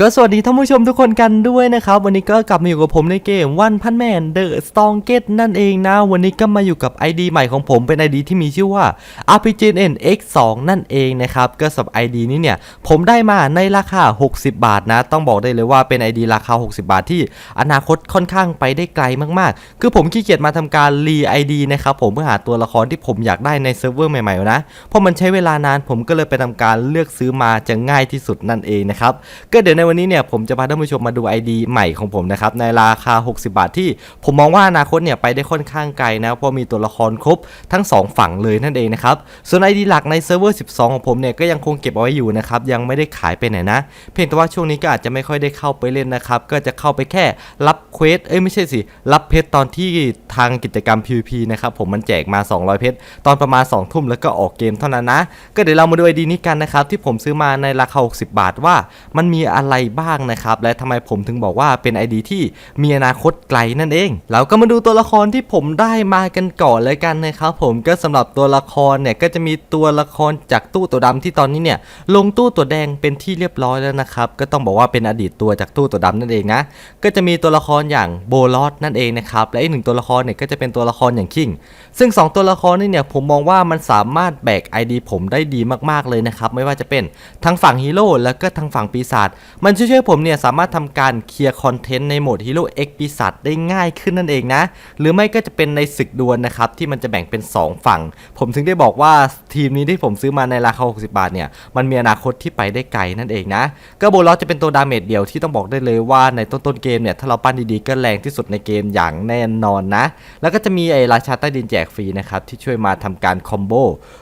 ก็สวัสดีท่านผู้ชมทุกคนกันด้วยนะครับ วันนี้ก็กลับมาอยู่กับผมในเกมวันพันแมนเดอะสตองเกตนั่นเองนะ วันนี้ก็มาอยู่กับ ID ใหม่ของผมเป็น ID ที่มีชื่อว่า RPGN X2 นั่นเองนะครับ ก็สำหรับ ID นี้เนี่ย ผมได้มาในราคา 60 บาทนะ ต้องบอกได้เลยว่าเป็น ID ราคา 60 บาทที่อนาคตค่อนข้างไปได้ไกลมากๆ คือผมขี้เกียจมาทำการรี ID นะครับผมเพื่อหาตัวละครที่ผมอยากได้ในเซิร์ฟเวอร์ใหม่ๆนะเพราะมันใช้เวลานานผมก็เลยไปทำการเลือกซื้อมาจะง่ายที่สุดนั่นเองนะครับก็เดี๋ยวในวันนี้เนี่ยผมจะพาท่านผู้ชมมาดู ID ใหม่ของผมนะครับในราคา 60 บาทที่ผมมองว่าอนาคตเนี่ยไปได้ค่อนข้างไกลนะเพราะมีตัวละครครบทั้ง 2 ฝั่งเลยนั่นเองนะครับส่วน ID หลักในเซิร์ฟเวอร์ 12 ของผมเนี่ยก็ยังคงเก็บเอาไว้อยู่นะครับยังไม่ได้ขายไปไหนนะ เพียงแต่ว่าช่วงนี้ก็อาจจะไม่ค่อยได้เข้าไปเล่นนะครับก็จะเข้าไปแค่รับเควสเอ้ยไม่ใช่สิรับเพชรตอนที่ทางกิจกรรม PVP นะครับผมมันแจกมา 200 เพชรตอนประมาณ 2 ทุ่มแล้วก็ออกเกมเท่านั้นนะ ก็เดี๋ยวเรามาดู ID นี้กันนะครับที่ผมซื้อมาในราคา 60 บาทว่ามันมีอะไรบ้างนะครับ และทำไมผมถึงบอกว่าเป็น ID ที่มีอนาคตไกลนั่นเอง เราก็มาดูตัวละครที่ผมได้มากันก่อนเลยกันนะครับผมก็สำหรับตัวละครเนี่ยก็จะมีตัวละครจากตู้ตัวดำที่ตอนนี้เนี่ยลงตู้ตัวแดงเป็นที่เรียบร้อยแล้วนะครับก็ต้องบอกว่าเป็นอดีตตัวจากตู้ตัวดำนั่นเองนะก็จะมีตัวละครอย่างโบลอสนั่นเองนะครับและอีกหนึ่งตัวละครเนี่ยก็จะเป็นตัวละครอย่างคิงซึ่งสองตัวละครนี่เนี่ยผมมองว่ามันสามารถแบก ID ผมได้ดีมากๆเลยนะครับไม่ว่าจะเป็นทั้งฝั่งฮีโร่แล้วก็ทั้งฝั่งปีศาจมันช่วยให้ผมเนี่ยสามารถทำการเคลียร์คอนเทนต์ในโหมดฮีโร่เอ็กปีศาจได้ง่ายขึ้นนั่นเองนะ หรือไม่ก็จะเป็นในศึกดวลนะครับ ที่มันจะแบ่งเป็น 2 ฝั่ง ผมถึงได้บอกว่าทีมนี้ที่ผมซื้อมาในราคา 60 บาทเนี่ย มันมีอนาคตที่ไปได้ไกลนั่นเองนะก็โบลอสจะเป็นตัวดาเมจเดียวที่ต้องบอกได้เลยว่าในต้นๆเกมเนี่ย ถ้าเราปั้นดีๆก็แรงที่สุดในเกมอย่างแน่นอนนะ แล้วก็จะมีไอ้ราชาใต้ดินแจกฟรีนะครับที่ช่วยมาทำการคอมโบ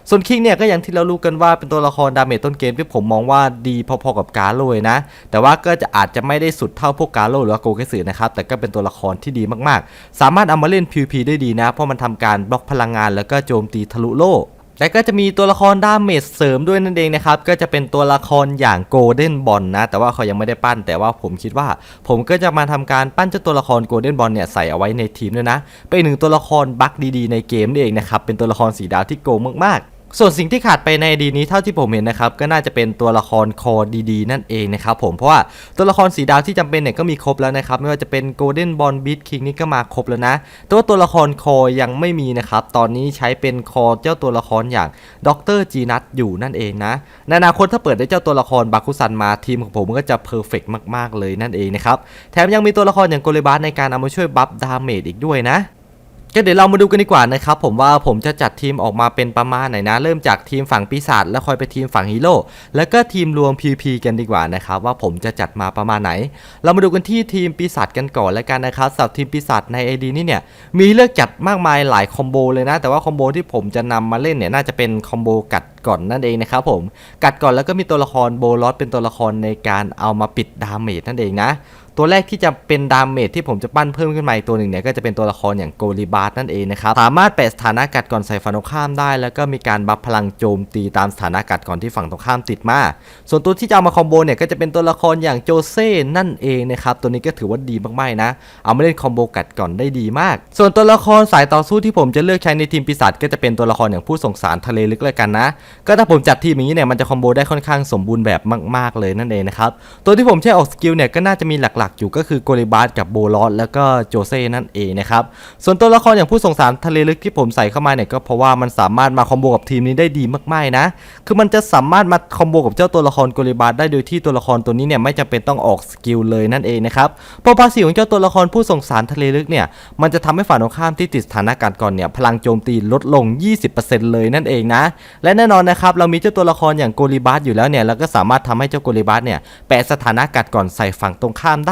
ส่วนคิงเนี่ยก็อย่างที่เรารู้กันว่าเป็นตัวละครดาเมจต้นเกมที่ผมมองว่าดีพอๆกับการ่เลยนะแต่ว่าก็จะอาจจะไม่ได้สุดเท่าพวกกาโร่หรือว่าโกเกสึนะครับแต่ก็เป็นตัวละครที่ดีมากๆ สามารถเอามาเล่น PVP ได้ดีนะ เพราะมันทำการบล็อกพลังงานแล้วก็โจมตีทะลุโลกและก็จะมีตัวละครดาเมจเสริมด้วยนั่นเองนะครับ ก็จะเป็นตัวละครอย่างโกลเด้นบอลนะ แต่ว่าเขายังไม่ได้ปั้น แต่ว่าผมคิดว่า ผมก็จะมาทำการปั้นเจ้าตัวละครโกลเด้นบอลเนี่ยใส่เอาไว้ในทีมด้วยนะ เป็นหนึ่งตัวละครบัคดีๆในเกมนี่เองนะครับ เป็นตัวละครสีดาวที่โกงมากๆ ส่วนสิ่งที่ขาดไปในอดีนี้เท่าที่ผมเห็นนะครับก็น่าจะเป็นตัวละครคอดีๆ นั่นเองนะครับผมเพราะว่าตัวละครสีดาวที่จำเป็นเนี่ยก็มีครบแล้วนะครับไม่ว่าจะเป็น Golden Ball Beat King นี่ก็มาครบแล้วนะแต่ว่าตัวละครคอยังไม่มีนะครับตอนนี้ใช้เป็นคอเจ้าตัวละครอย่างดรจีนัทอยู่นั่นเองนะในอนาคตถ้าเปิดได้เจ้าตัวละครบาคุซันมาทีมของผมก็จะเพอร์เฟกมากๆเลยนั่นเองนะครับแถมยังมีตัวละครอย่างโกเลบาสในการเอามาช่วยบัฟดาเมจอีกด้วยนะ ก็เดี๋ยวเรามาดูกันดีกว่านะครับผมว่าผมจะจัดทีมออกมาเป็นประมาณไหนนะ เริ่มจากทีมฝั่งปีศาจแล้วค่อยไปทีมฝั่งฮีโร่แล้วก็ทีมรวม PP กันดีกว่านะครับว่าผมจะจัดมาประมาณไหน เรามาดูกันที่ทีมปีศาจกันก่อนแล้วกันนะครับสำหรับทีมปีศาจใน AD นี่เนี่ยมีเลือกจัดมากมายหลายคอมโบเลยนะ แต่ว่าคอมโบที่ผมจะนำมาเล่นเนี่ยน่าจะเป็นคอมโบกัดก่อนนั่นเองนะครับผมกัดก่อนแล้วก็มีตัวละครโบลอสเป็นตัวละครในการเอามาปิดดาเมจนั่นเองนะ ตัวแรกที่จะเป็นดาเมจที่ผมจะปั้นเพิ่มขึ้นมาอีกตัวหนึ่งเนี่ยก็จะเป็นตัวละครอย่างโกลิบาร์นั่นเองนะครับสามารถแปะสถานะกัดก่อนใส่ฝั่งตรงข้ามได้ แล้วก็มีการบัฟพลังโจมตีตามสถานะกัดก่อนที่ฝั่งตรงข้ามติดมา ส่วนตัวที่จะเอามาคอมโบเนี่ยก็จะเป็นตัวละครอย่างโจเซ่นั่นเองนะครับตัวนี้ก็ถือว่าดีมากๆนะ เอามาเล่นคอมโบกัดก่อนได้ดีมาก ส่วนตัวละครสายต่อสู้ที่ผมจะเลือกใช้ในทีมปีศาจก็จะเป็นตัวละครอย่างผู้ส่งสารทะเลลึกเลยกันนะ ก็ถ้าผมจัดทีมอย่างนี้เนี่ยมันจะคอมโบได้ค่อนข้างสมบูรณ์แบบมาก ๆเลยนั่นเองนะครับตัวที่ผมใช้ออกสกิลเนี่ยก็น่าจะมีหลักๆ อยู่ก็คือโกลิบาร์กับโบลอสแล้วก็โจเซ่นั่นเองนะครับส่วนตัวละครอย่างผู้ส่งสารทะเลลึกที่ผมใส่เข้ามาเนี่ยก็เพราะว่ามันสามารถมาคอมโบกับทีมนี้ได้ดีมากๆนะคือมันจะสามารถมาคอมโบกับเจ้าตัวละครโกลิบาร์ได้โดยที่ตัวละครตัวนี้เนี่ยไม่จำเป็นต้องออกสกิลเลยนั่นเองนะครับพราะภาษีของเจ้าตัวละครผู้ส่งสารทะเลลึกเนี่ยมันจะทำให้ฝ่ายตรงข้ามที่ติดสถานการณ์ก่อนเนี่ยพลังโจมตีลดลง 20%เลยนั่นเองนะ และแน่นอนนะครับเรามีเจ้าตัวละครอย่างโกลิบาร์อยู่แล้วเนี่ยเราก็สามารถทำให้เจ้าโกลิบาร์เนี่ยแปะสถานะกัดก่อนใส่ฝั่งตรงข้ามได้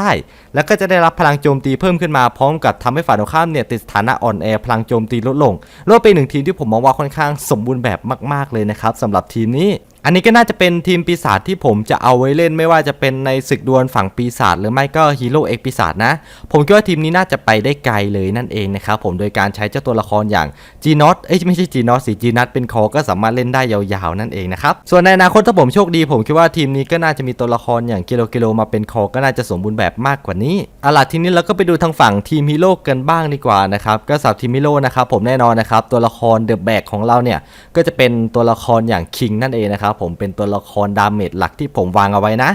แล้วก็จะได้รับพลังโจมตีเพิ่มขึ้นมาพร้อมกับทำให้ฝ่ายตรงข้ามเนี่ยติดสถานะอ่อนแอพลังโจมตีลดลงเรียกว่าเป็นหนึ่งทีมที่ผมมองว่าค่อนข้างสมบูรณ์แบบมาก ๆเลยนะครับสำหรับทีมนี้ อันนี้ก็น่าจะเป็นทีมปีศาจที่ผมจะเอาไว้เล่นไม่ว่าจะเป็นในศึกดวลฝั่งปีศาจหรือไม่ก็ฮีโร่เอกปีศาจนะ ผมคิดว่าทีมนี้น่าจะไปได้ไกลเลยนั่นเองนะครับผมโดยการใช้เจ้าตัวละครอย่างจีนอตเอ้ยไม่ใช่จีนอตสิจีนัทเป็นคอก็สามารถเล่นได้ยาวๆนั่นเองนะครับส่วนในอนาคตถ้าผมโชคดีผมคิดว่าทีมนี้ก็น่าจะมีตัวละครอย่างกิโลกิโลมาเป็นคอก็น่าจะสมบูรณ์แบบมากกว่านี้เอาล่ะทีนี้เราก็ไปดูทางฝั่งทีมฮีโร่กันบ้างดีกว่านะครับก็สับทีมฮีโร่นะครับผมแน่นอนนะครับตัวละครเดอะแบกของเราเนี่ยก็จะเป็นตัวละครอย่างคิงนั่นเองนะครับผมเป็นตัวละครดาเมจหลักที่ผมวางเอาไว้นะ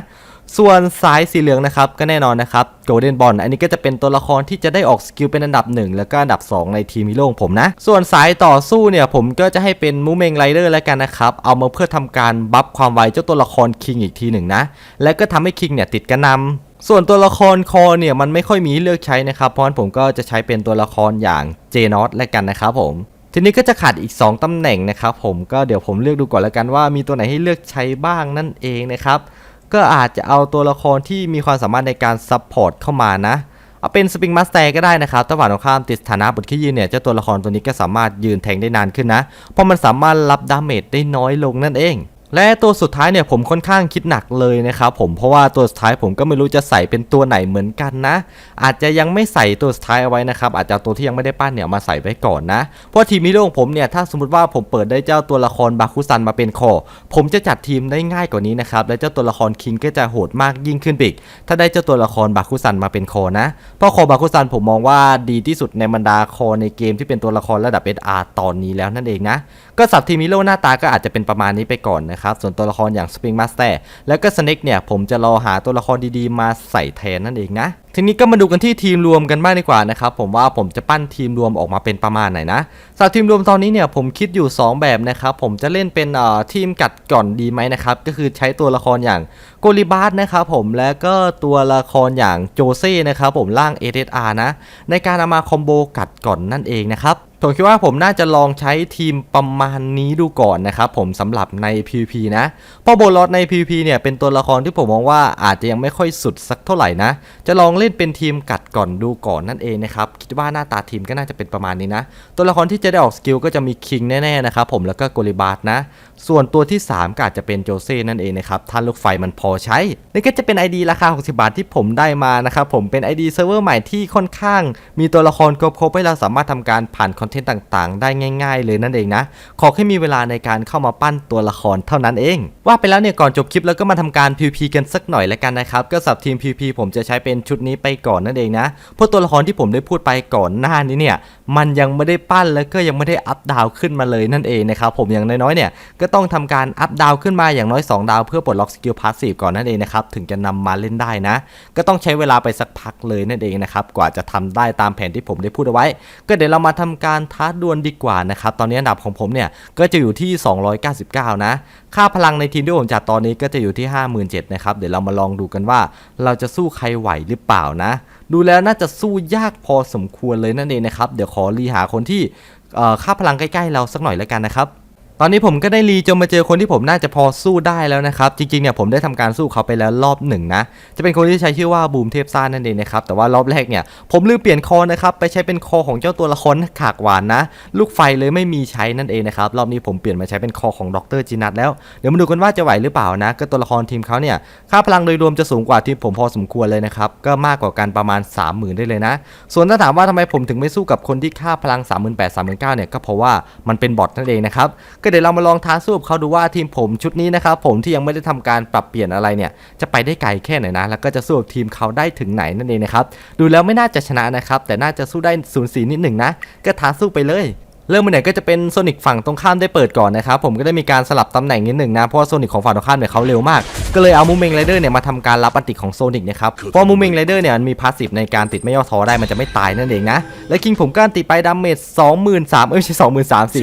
ส่วนสายสีเหลืองนะครับก็แน่นอนนะครับโกลเด้นบอลอันนี้ก็จะเป็นตัวละครที่จะได้ออกสกิลเป็นอันดับ 1 แล้วก็อันดับ 2 ในทีมฮีโร่ของผมนะ ส่วนสายต่อสู้เนี่ยผมก็จะให้เป็นมูเมงไรเดอร์แล้วกันนะครับ เอามาเพื่อทำการบัฟความไวเจ้าตัวละครคิงอีกทีหนึ่งนะ แล้วก็ทำให้คิงเนี่ยติดกระนำส่วนตัวละครคอเนี่ยมันไม่ค่อยมีเลือกใช้นะครับ เพราะฉะนั้นผมก็จะใช้เป็นตัวละครอย่างเจนอตแล้วกันนะครับผม ทีนี้ก็จะขาดอีก 2ตำแหน่งนะครับผมก็เดี๋ยวผมเลือกดูก่อนแล้วกันว่ามีตัวไหนให้เลือกใช้บ้างนั่นเองนะครับก็อาจจะเอาตัวละครที่มีความสามารถในการซับพอร์ตเข้ามานะ เอาเป็นสปริงมาสเตอร์ก็ได้นะครับถ้าฝ่ายตรงข้ามติดสถานะบทขี้ยืนเนี่ยเจ้าตัวละครตัวนี้ก็สามารถยืนแทงได้นานขึ้นนะ เพราะมันสามารถรับดาเมจได้น้อยลงนั่นเอง และตัวสุดท้ายเนี่ยผมค่อนข้างคิดหนักเลยนะครับผมเพราะว่าตัวสุดท้ายผมก็ไม่รู้จะใส่เป็นตัวไหนเหมือนกันนะ อาจจะยังไม่ใส่ตัวสุดท้ายเอาไว้นะครับอาจจะตัวที่ยังไม่ได้ปั้นเนี่ยมาใส่ไว้ก่อนนะเพราะทีมฮีโร่ของผมเนี่ยถ้าสมมติว่าผมเปิดได้เจ้าตัวละครบาคุซันมาเป็นคอผมจะจัดทีมได้ง่ายกว่านี้นะครับและเจ้าตัวละครคิงก็จะโหดมากยิ่งขึ้นไปอีกถ้าได้เจ้าตัวละครบาคุซันมาเป็นคอนะเพราะคอบาคุซันผมมองว่าดีที่สุดในบรรดาคอในเกมที่เป็นตัวละครระดับ SR ตอนนี้แล้วนั่นเองนะก็สับทีมฮีโร่หน้าตาก็อาจจะเป็นประมาณนี้ไปก่อนนะครับ ส่วนตัวละครอย่างสปริงมาสเตอร์แล้วก็สเน็กเนี่ยผมจะรอหาตัวละครดีๆ มาใส่แทนนั่นเองนะทีนี้ก็มาดูกันที่ทีมรวมกันบ้างดีกว่านะครับผมว่าผมจะปั้นทีมรวมออกมาเป็นประมาณไหนนะสำหรับทีมรวมตอนนี้เนี่ยผมคิดอยู่ 2 แบบนะครับผมจะเล่นเป็นเอ่อทีมกัดก่อนดีไหมนะครับก็คือใช้ตัวละครอย่างโกลิบาสนะครับผมแล้วก็ตัวละครอย่างโจเซ่นะครับผมร่าง SSR นะในการเอามาคอมโบกัดก่อนนั่นเองนะครับ ผมคิดว่าผมน่าจะลองใช้ทีมประมาณนี้ดูก่อนนะครับผมสำหรับใน PVP นะเพราะโบลอสใน PVP เนี่ยเป็นตัวละครที่ผมมองว่าอาจจะยังไม่ค่อยสุดสักเท่าไหร่นะ จะลองเล่นเป็นทีมกัดก่อนดูก่อนนั่นเองนะครับคิดว่าหน้าตาทีมก็น่าจะเป็นประมาณนี้นะ ตัวละครที่จะได้ออกสกิลก็จะมีคิงแน่ๆนะครับผมแล้วก็โกลิบาร์นะส่วนตัวที่ 3 ก็อาจจะเป็นโจเซ่นั่นเองนะครับถ้าลูกไฟมันพอใช้นี่ก็จะเป็น ID ราคา 60 บาทที่ผมได้มานะครับผมเป็น ID เซิร์ฟเวอร์ใหม่ที่ค่อนข้าง มีตัวละครครบๆให้เราสามารถทำการผ่านคอนเทนต์ต่างๆ ได้ง่าย ๆ เลยนั่นเองนะ ขอแค่มีเวลาในการเข้ามาปั้นตัวละครเท่านั้นเอง ว่าไปแล้วเนี่ยก่อนจบคลิปแล้วก็มาทำการ PVP กันสักหน่อยแล้วกันนะครับก็สับทีม PVP ผมจะใช้เป็นชุดนี้ไปก่อนนั่นเองนะเพราะตัวละครที่ผมได้พูดไปก่อนหน้านี้เนี่ย มันยังไม่ได้ปั้นแล้วก็ยังไม่ได้อัพดาวขึ้นมาเลยนั่นเองนะครับผมอย่างน้อยๆเนี่ยก็ต้องทำการอัพดาวขึ้นมาอย่างน้อย 2 ดาวเพื่อปลดล็อกสกิลพาสซีฟก่อนนั่นเองนะครับถึงจะนำมาเล่นได้นะ ก็ต้องใช้เวลาไปสักพักเลยนั่นเองนะครับกว่าจะทำได้ตามแผนที่ผมได้พูดเอาไว้ ก็เดี๋ยวเรามาทำการท้าดวลดีกว่านะครับตอนนี้อันดับของผมเนี่ยก็จะอยู่ที่ 299 นะ ค่าพลังในทีมที่ผมจัดตอนนี้ก็จะอยู่ที่ 57,000นะครับเดี๋ยวเรามาลองดูกันว่า เราจะสู้ใครไหวหรือเปล่านะดูแล้วน่าจะสู้ยากพอสมควรเลยนั่นเองนะครับ เดี๋ยวขอรีหาคนที่ค่าพลังใกล้ ๆ เราสักหน่อยแล้วกันนะครับ ตอนนี้ผมก็ได้รีจนมาเจอคนที่ผมน่าจะพอสู้ได้แล้วนะครับ จริงๆเนี่ยผมได้ทำการสู้เขาไปแล้วรอบหนึ่งนะ จะเป็นคนที่ใช้ชื่อว่าบูมเทพซ่านนั่นเองนะครับ แต่ว่ารอบแรกเนี่ยผมลืมเปลี่ยนคอนะครับ ไปใช้เป็นคอของเจ้าตัวละครขากหวานนะ ลูกไฟเลยไม่มีใช้นั่นเองนะครับ รอบนี้ผมเปลี่ยนมาใช้เป็นคอของดรจินัทแล้ว เดี๋ยวมาดูกันว่าจะไหวหรือเปล่านะ ก็ตัวละครทีมเขาเนี่ย ค่าพลังโดยรวมจะสูงกว่าทีมผมพอสมควรเลยนะครับ ก็มากกว่ากันประมาณ 30,000 ได้เลยนะ ส่วนถ้าถามว่าทำไมผมถึงไม่สู้กับคนที่ค่าพลัง 38,000 39,000เนี่ยก็เพราะว่ามันเป็นบอทนั่นเองนะครับก็เดี๋ยวเรามาลองท้าสู้กับเขาดูว่าทีมผมชุดนี้นะครับผมที่ยังไม่ได้ทำการปรับเปลี่ยนอะไรเนี่ยจะไปได้ไกลแค่ไหนนะ แล้วก็จะสู้กับทีมเขาได้ถึงไหนนั่นเองนะครับดูแล้วไม่น่าจะชนะนะครับแต่น่าจะสู้ได้ศูนย์สีนิดหนึ่งนะก็ท้าสู้ไปเลย เริ่มมาเนี่ยก็จะเป็นโซนิกฝั่งตรงข้ามได้เปิดก่อนนะครับผมก็ได้มีการสลับตำแหน่งนิดหนึ่งนะเพราะว่าโซนิกของฝั่งตรงข้ามเนี่ยเขาเร็วมาก ก็เลยเอามูเมงไรเดอร์เนี่ยมาทำการรับอันติของโซนิกนะครับเพราะมูเมงไรเดอร์เนี่ยมันมีพาสซีฟในการติดไม่ย่อท้อได้มันจะไม่ตายนั่นเองนะและคิงผมก็อันติไปดาเมจ23,000เอ้ยไม่ใช่23,000สิ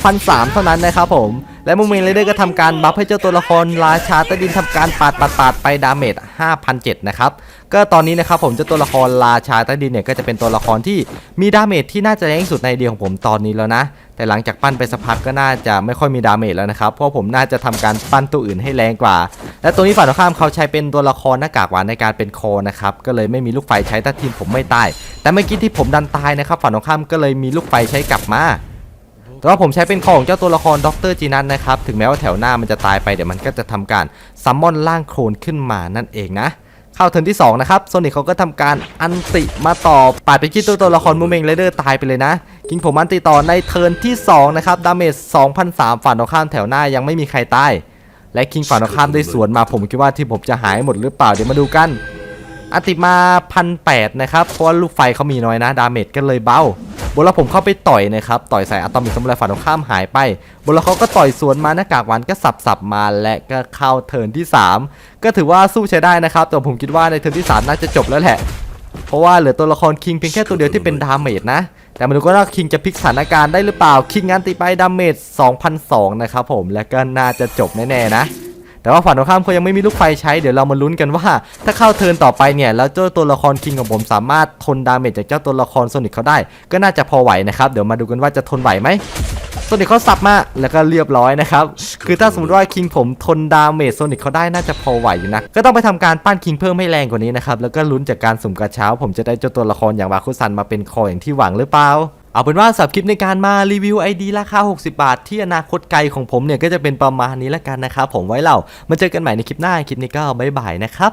2,003เท่านั้นนะครับผมและมูเมงไรเดอร์ก็ทำการบัฟให้เจ้าตัวละครราชาใต้ดินทำการปาดปาดปาดไปดาเมจ5,007นะครับ ก็ตอนนี้นะครับผมจะตัวละครราชาใต้ดินเนี่ยก็จะเป็นตัวละครที่มีดาเมจที่น่าจะแรงที่สุดในเดียวของผมตอนนี้แล้วนะ แต่หลังจากปั้นไปสักพักก็น่าจะไม่ค่อยมีดาเมจแล้วนะครับ เพราะผมน่าจะทำการปั้นตัวอื่นให้แรงกว่า และตัวนี้ฝ่ายตรงข้ามเขาใช้เป็นตัวละครหน้ากากหวานในการเป็นคอนะครับก็เลยไม่มีลูกไฟใช้ถ้าทีมผมไม่ตาย แต่เมื่อกี้ที่ผมดันตายนะครับฝ่ายตรงข้ามก็เลยมีลูกไฟใช้กลับมาแต่ว่าผมใช้เป็นของเจ้าตัวละครดรจีนัทนะครับถึงแม้ว่าแถวหน้ามันจะตายไปเดี๋ยวมันก็จะทำการซัมมอนร่างโคลนขึ้นมานั่นเองนะ เข้าเทิร์นที่ 2 นะครับโซนิกเขาก็ทำการอันติมาต่อปาดไปที่ตัวตัวละครมูเมงเรเดอร์ตายไปเลยนะ กิงผมอันติต่อในเทิร์นที่ 2 นะครับ ดาเมจ2,003ฝันตรงข้ามแถวหน้ายังไม่มีใครตาย และคิงฝันตรงข้ามได้สวนมาผมคิดว่าที่ผมจะหายหมดหรือเปล่าเดี๋ยวมาดูกัน อัติมาพันแนะครับเพราะว่าลูกไฟเขามีน้อยนะดาเมจก็เลยเบาบนแล้วผมเข้าไปต่อยนะครับต่อยใส่อะตอมิกสมุไรฝ่ายตรงข้ามหายไปบนแล้วเขาก็ต่อยสวนมาหน้ากากหวานก็สับสับมาและก็เข้าเทิร์นที่ 3 ก็ถือว่าสู้ใช้ได้นะครับแต่ผมคิดว่าในเทิร์นที่ 3 น่าจะจบแล้วแหละเพราะว่าเหลือตัวละครคิงเพียงแค่ตัวเดียวที่เป็นดาเมจนะ แต่มาดูก็ว่าคิงจะพลิกสถานการณ์ได้หรือเปล่าคิงงานตีไปดาเมจ2,002นะครับผมและก็น่าจะจบแน่ๆนะ แต่ว่าฝั่งตรงข้ามเขายังไม่มีลูกไฟใช้เดี๋ยวเรามาลุ้นกันว่า ถ้าเข้าเทิร์นต่อไปเนี่ยแล้วเจ้าตัวละครคิงของผมสามารถทนดาเมจจากเจ้าตัวละครโซนิกเขาได้ ก็น่าจะพอไหวนะครับเดี๋ยวมาดูกันว่าจะทนไหวไหมโซนิกเขาสับมาแล้วก็เรียบร้อยนะครับคือถ้าสมมติว่าคิงผมทนดาเมจโซนิกเขาได้น่าจะพอไหวอยู่นะก็ต้องไปทำการปั้นคิงเพิ่มให้แรงกว่านี้นะครับแล้วก็ลุ้นจากการสุ่มกระเช้า ผมจะได้เจ้าตัวละครอย่างวาคุซันมาเป็นคออย่างที่หวังหรือเปล่า เอาเป็นว่าสับคลิปในการมารีวิว ID ราคา 60 บาท ที่อนาคตไกลของผมเนี่ยก็จะเป็นประมาณนี้ละกันนะครับผมไว้เรามาเจอกันใหม่ในคลิปหน้าคลิปนี้ก็บ๊ายบายนะครับ